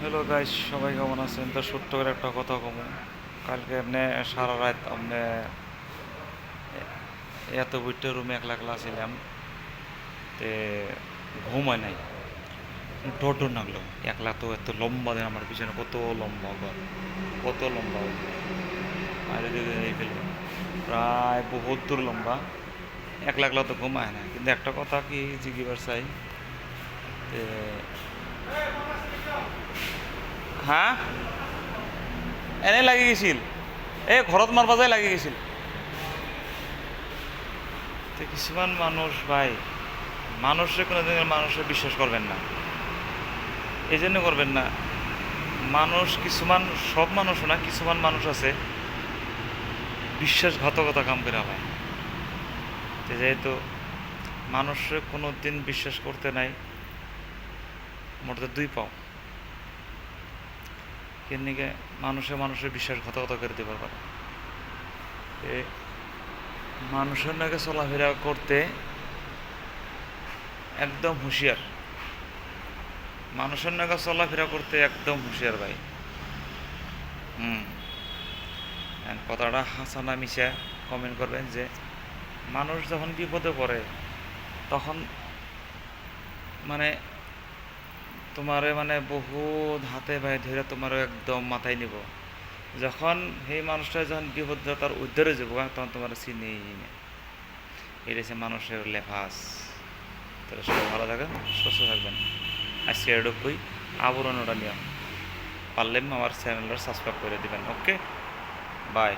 Hello guys সবাই কেমন আছেন? তো সত্য করে একটা কথা কম। কালকে এমনি সারা রাত আপনি এত বইটা রুমে একলা একলা ছিলাম, তে ঘুম হয় নাই। ডর ডর লাগল একলা তো এত লম্বা দেন আমার পিছনে, কত লম্বা ঘর, কত লম্বা। আর প্রায় বহুত দূর লম্বা। একলা একলা তো ঘুমায় না। কিন্তু একটা কথা কি জিগিবার চাই তে হ্যাঁ এনে লাগি গেছিল। এই ঘৰত মারবা যায় লাগি গেছিল। কিছুমান মানুষ ভাই, মানুষে কোনোদিন মানুষে বিশ্বাস করবেন না। এই জন্য করবেন না। মানুষ কিছুমান, সব মানুষ না, কিছুমান মানুষ আছে, বিশ্বাসঘাতকতা কাম করে হয় যেহেতু মানুষে কোনো দিন বিশ্বাস করতে নাই মোটে দুই পাও। কেনিকে মানুষে মানুষের বিশ্বাসঘাতকতা করে দিতে পারবে এ মানুষের নাকি চলাফেরা করতে একদম হুঁশিয়ার। মানুষের নাকি চলাফেরা করতে একদম হুঁশিয়ার ভাই। হুম। কথাটা হাসা না মিশা কমেন্ট করবেন যে, মানুষ যখন বিপদে পড়ে, তখন মানে তোমারে মানে বহুত হাতে পায়ে ধরে তোমার একদম মাথায় নিব। যখন সেই মানুষটা যখন বিপদ তার উদ্ধারে যাব তখন তোমার চিনি এটা হচ্ছে মানুষের লেফাস। তাহলে সবাই ভালো থাকেন, সুস্থ থাকবেন। আজকে এডুকুই আবরণ ওটা নিয়ম পারলে আমার চ্যানেলটা সাবস্ক্রাইব করে দিবেন, ওকে? বাই।